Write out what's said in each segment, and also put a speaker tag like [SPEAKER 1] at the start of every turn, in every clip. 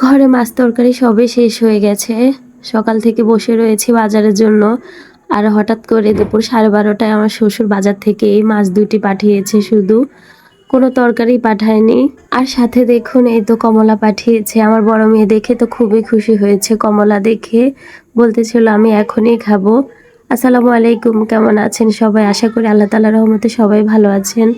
[SPEAKER 1] ঘরে মাছ তরকারি সবই শেষ হয়ে গেছে। সকাল থেকে বসে রয়েছি বাজারের জন্য। আর হঠাৎ করে দুপুর সাড়ে বারোটায় আমার শ্বশুর বাজার থেকে এই মাছ দুটি পাঠিয়েছে শুধু। কোনো তরকারি পাঠায়নি। আর সাথে দেখুন, এই তো কমলা পাঠিয়েছে। আমার বড় মেয়ে দেখে তো খুবই খুশি হয়েছে কমলা দেখে। বলতেছিল, আমি এখনই খাব। আসসালামু আলাইকুম, কেমন আছেন সবাই? আশা করি আল্লাহ তালা রহমতে সবাই ভালো আছেন।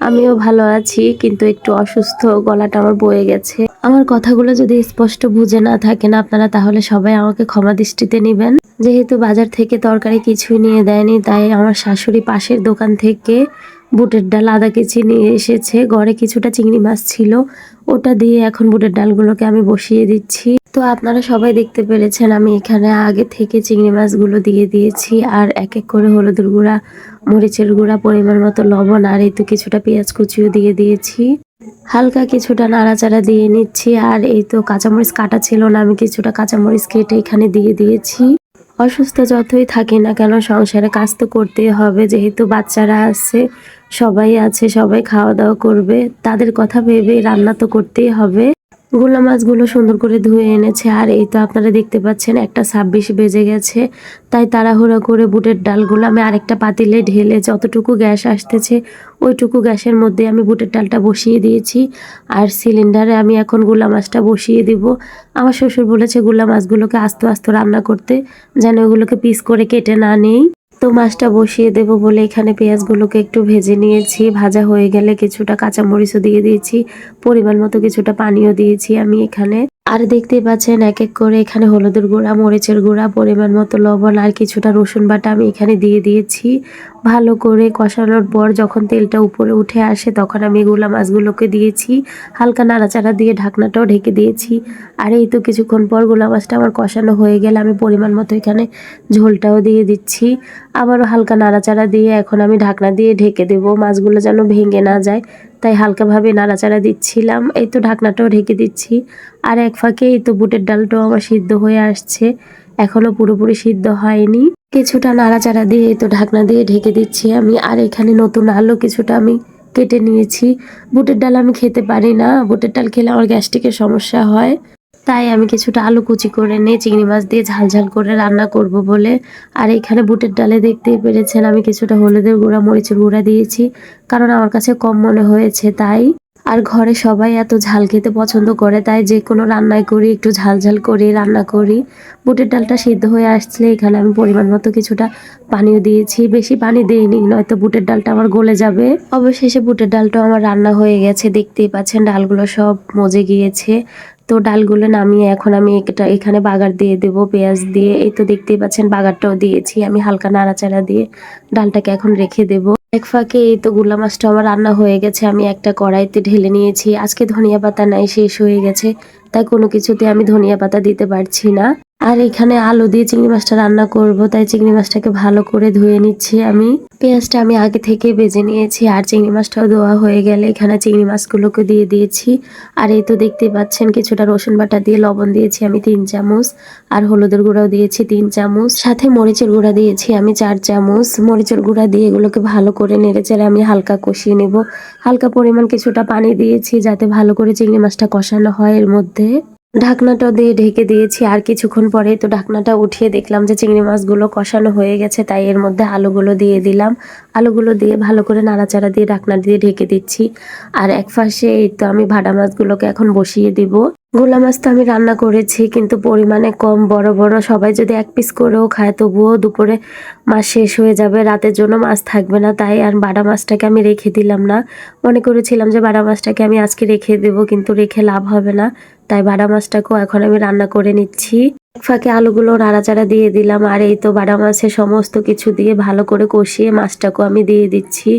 [SPEAKER 1] আমিও ভালো আছি, কিন্তু একটু অসুস্থ, গলাটা আমার বয়ে গেছে। আমার কথাগুলো যদি স্পষ্ট বুঝে না থাকেন আপনারা, তাহলে সবাই আমাকে ক্ষমা দৃষ্টিতে নেবেন। যেহেতু বাজার থেকে তরকারি কিছুই নিয়ে দেয়নি, তাই আমার শাশুড়ি পাশের দোকান থেকে বুটের ডাল, আদা কেজি নিয়ে এসেছে। ঘরে কিছুটা চিংড়ি মাছ ছিল, ওটা দিয়ে এখন বুটের ডালগুলোকে আমি বসিয়ে দিচ্ছি। তো আপনারা সবাই দেখতে পেরেছেন, আমি এখানে আগে থেকে চিংড়ি মাছগুলো দিয়ে দিয়েছি, আর এক এক করে হলুদের গুঁড়া, মরিচের গুঁড়া, পরিমাণ মতো লবণ, আর এই তো কিছুটা পেঁয়াজ কুচিও দিয়ে দিয়েছি। হালকা কিছুটা নাড়াচাড়া দিয়ে নিচ্ছি, আর এই তো কাঁচামরিচ কাটা ছিল না, আমি কিছুটা কাঁচামরিচ কেটে এখানে দিয়ে দিয়েছি। অসুস্থ যতই থাকি না কেন, সংসারে কাজ তো করতেই হবে, যেহেতু বাচ্চারা আছে, সবাই আছে, সবাই খাওয়া দাওয়া করবে, তাদের কথা ভেবে রান্না তো করতেই হবে। গুলা মাছগুলো সুন্দর করে ধুয়ে এনেছে, আর এই তো আপনারা দেখতে পাচ্ছেন একটা ছাব্বিশ বেজে গেছে। তাই তাড়াহুড়া করে বুটের ডালগুলো আমি আরেকটা পাতিলে ঢেলে যতটুকু গ্যাস আসতেছে, ওইটুকু গ্যাসের মধ্যে আমি বুটের ডালটা বসিয়ে দিয়েছি। আর সিলিন্ডারে আমি এখনগুলা মাছটা বসিয়ে দিব। আমার শ্বশুর বলেছে গুলা মাছগুলোকে আস্তে আস্তে রান্না করতে, যেন ওগুলোকে পিস করে কেটে না নেই। তো মাছটা বসিয়ে দেব বলে এখানে পেঁয়াজগুলোকে একটু ভেজে নিয়েছি। ভাজা হয়ে গেলে কিছুটা কাঁচামরিচও দিয়ে দিয়েছি, পরিমাণ মতো কিছুটা পানিও দিয়েছি আমি এখানে। আর দেখতেই পাচ্ছেন এক এক করে এখানে হলুদের গুঁড়া, মরিচের গুঁড়া, পরিমাণ মতো লবণ আর কিছুটা রসুন বাটা আমি এখানে দিয়ে দিয়েছি। ভালো করে কষানোর পর যখন তেলটা উপরে উঠে আসে তখন আমি এগুলা মাছগুলোকে দিয়েছি। হালকা নাড়াচাড়া দিয়ে ঢাকনাটাও ঢেকে দিয়েছি। আর এই তো কিছুক্ষণ পর গোলা মাছটা আমার কষানো হয়ে গেলে। আমি পরিমাণ মতো এখানে ঝোলটাও দিয়ে দিচ্ছি। আবারও হালকা নাড়াচাড়া দিয়ে এখন আমি ঢাকনা দিয়ে ঢেকে দেবো। মাছগুলো যেন ভেঙে না যায়। তাই হালকাভাবে নাড়াচাড়া দিচ্ছিলাম। এই তো ঢাকনাটাও ঢেকে দিচ্ছি। আর এক ফাঁকে এই তো বুটের ডালটাও আমার সিদ্ধ হয়ে আসছে। এখনও পুরোপুরি সিদ্ধ হয়নি। কিছুটা নাড়াচাড়া দিয়ে এই তো ঢাকনা দিয়ে ঢেকে দিচ্ছি আমি। আর এখানে নতুন আলু কিছুটা আমি কেটে নিয়েছি। বুটের ডাল আমি খেতে পারি না। বুটের ডাল খেলে আমার গ্যাস্ট্রিকের সমস্যা হয়। তাই আমি কিছুটা আলু কুচি করে নিয়ে চিংড়ি মাছ দিয়ে ঝাল ঝাল করে রান্না করব বলে। আর এখানে বুটের ডালে দেখতেই পেরেছেন আমি কিছুটা হলুদের গুঁড়া, মরিচের গুঁড়া দিয়েছি, কারণ আমার কাছে কম মনে হয়েছে তাই। আর ঘরে সবাই এত ঝাল খেতে পছন্দ করে, তাই যে কোনো রান্নাই করি, একটু ঝাল ঝাল করে রান্না করি। বুটের ডালটা সিদ্ধ হয়ে আসলে এখানে আমি পরিমাণ মতো কিছুটা পানিও দিয়েছি, বেশি পানি দিইনি, নয়তো বুটের ডালটা আমার গলে যাবে। অবশেষে বুটের ডালটা আমার রান্না হয়ে গেছে, দেখতেই পাচ্ছেন ডালগুলো সব মজে গিয়েছে। তো ডালগুলো নামিয়ে এখন আমি এটা এখানে বাগার দিয়ে দেবো, পেঁয়াজ দিয়ে। এই তো দেখতেই পাচ্ছেন বাগারটাও দিয়েছি আমি হালকা নাড়াচাড়া দিয়ে ডালটাকে এখন রেখে দেবো। এক ফাঁকে এই তো গুলা মাছটা আমার রান্না হয়ে গেছে, আমি একটা কড়াইতে ঢেলে নিয়েছি। আজকে ধনিয়া পাতা নাই, শেষ হয়ে গেছে, তাই কোনো কিছুতে আমি ধনিয়া পাতা দিতে পারছি না। আর এখানে আলু দিয়ে চিংড়ি মাছটা রান্না করব, তাই চিংড়ি মাছটাকে ভালো করে ধুয়ে নিচ্ছি আমি। পেঁয়াজটা আমি আগে থেকে বেজে নিয়েছি, আর চিংড়ি মাছটাও ধোয়া হয়ে গেলে এখানে চিংড়ি মাছগুলোকে দিয়ে দিয়েছি। আর এই তো দেখতেই পাচ্ছেন, কিছুটা রসুন বাটা দিয়ে লবণ দিয়েছি আমি তিন চামচ, আর হলুদের গুঁড়াও দিয়েছি তিন চামচ। সাথে মরিচের গুঁড়া দিয়েছি আমি চার চামচ। মরিচের গুঁড়া দিয়ে এগুলোকে ভালো করে নেড়ে চেড়ে আমি হালকা কষিয়ে নেব। হালকা পরিমাণ কিছুটা পানি দিয়েছি, যাতে ভালো করে চিংড়ি মাছটা কষানো হয় এর মধ্যে। ঢাকনাটা দিয়ে ঢেকে দিয়েছি, আর কিছুক্ষণ পরে তো ঢাকনাটা উঠিয়ে দেখলাম যে চিংড়ি মাছগুলো কষানো হয়ে গেছে, তাই এর মধ্যে আলুগুলো দিয়ে দিলাম। আলুগুলো দিয়ে ভালো করে নাড়াচাড়া দিয়ে ঢাকনা দিয়ে ঢেকে দিচ্ছি। আর এক এই তো আমি ভাড়া মাছগুলোকে এখন বসিয়ে দিব। গোলা মাছ তো আমি রান্না করেছি, কিন্তু পরিমাণে কম। বড় বড় সবাই যদি এক পিস করেও খায়, তবুও দুপুরে মাছ শেষ হয়ে যাবে, রাতের জন্য মাছ থাকবে না। তাই আর বাটা মাছটাকে আমি রেখে দিলাম না। মনে করেছিলাম যে বাটা মাছটাকে আমি আজকে রেখে দেবো, কিন্তু রেখে লাভ হবে না। তাই বাটা মাছটাকেও এখন আমি রান্না করে নিচ্ছি। ফাঁকে আলুগুলো নাড়াচাড়া দিয়ে দিলাম, আর এই তো বাটা মাছের সমস্ত কিছু দিয়ে ভালো করে কষিয়ে মাছটাকেও আমি দিয়ে দিচ্ছি।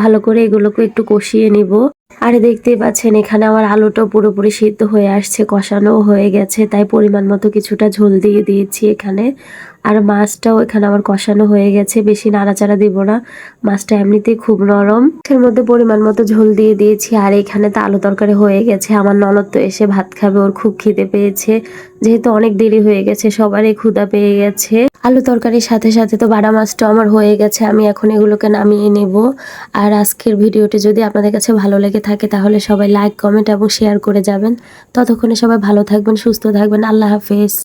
[SPEAKER 1] ভালো করে এগুলোকে একটু কষিয়ে নিব। আর দেখতেই পাচ্ছেন, এখানে আমার আলুটাও পুরোপুরি সিদ্ধ হয়ে আসছে কষানো হয়ে গেছে, তাই পরিমাণ মতো কিছুটা ঝোল দিয়ে দিয়েছি এখানে। আর মাছটাও এখানে আমার কষানো হয়ে গেছে, বেশি নাড়াচাড়া দিব না, মাছটা এমনিতেই খুব নরম। এর মধ্যে পরিমাণ মতো ঝোল দিয়ে দিয়েছি, আর এখানে তো আলু তরকারি হয়ে গেছে, আমার ননদ তো এসে ভাত খাবে, ওর খুব খিদে পেয়েছে যেহেতু অনেক দেরি হয়ে গেছে, সবারই ক্ষুধা পেয়ে গেছে। আলু তরকারির সাথে সাথে তো বাড়া মাছটা আমার হয়ে গেছে, আমি এখন এগুলোকে নামিয়ে নেব। আর আজকের ভিডিওটি যদি আপনাদের কাছে ভালো লেগে থাকে, তাহলে সবাই লাইক কমেন্ট এবং শেয়ার করে যাবেন। ততক্ষণে সবাই ভালো থাকবেন, সুস্থ থাকবেন, আল্লাহ হাফেজ।